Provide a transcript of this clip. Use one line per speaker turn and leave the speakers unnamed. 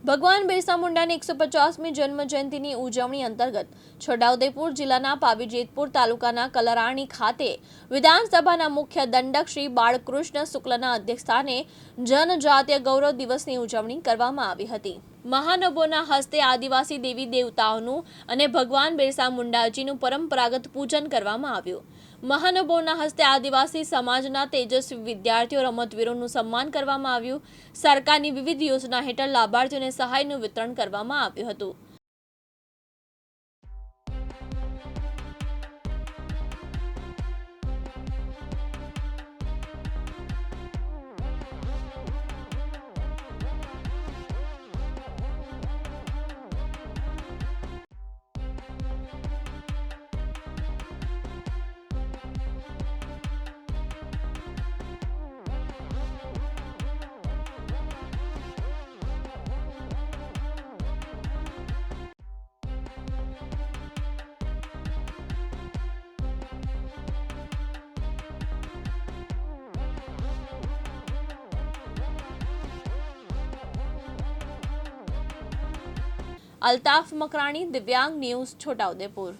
ભગવાન બિરસા મુંડાની એકસો પચાસમી જન્મ જયંતિની ઉજવણી અંતર્ગત છોટાઉદેપુર જિલ્લાના પાવીજેતપુર તાલુકાના કલરાણી ખાતે વિધાનસભાના મુખ્ય દંડક શ્રી બાળકૃષ્ણ શુક્લના અધ્યક્ષસ્થાને જનજાતીય ગૌરવ દિવસની ઉજવણી કરવામાં આવી હતી. મહાનવોના હસ્તે આદિવાસી દેવી દેવતાઓનું અને ભગવાન બિરસા મુંડાજીનું પરંપરાગત પૂજન કરવામાં આવ્યું. મહાનુભાવોના હસ્તે આદિવાસી સમાજના તેજસ્વી વિદ્યાર્થીઓ રમતવીરોનું સન્માન કરવામાં આવ્યું. સરકારની વિવિધ યોજના હેઠળ લાભાર્થીઓને સહાયનું વિતરણ કરવામાં આવ્યું હતું. અલ્તાફ મકરાણી દિવ્યાંગ ન્યૂઝ છોટાઉદેપુર.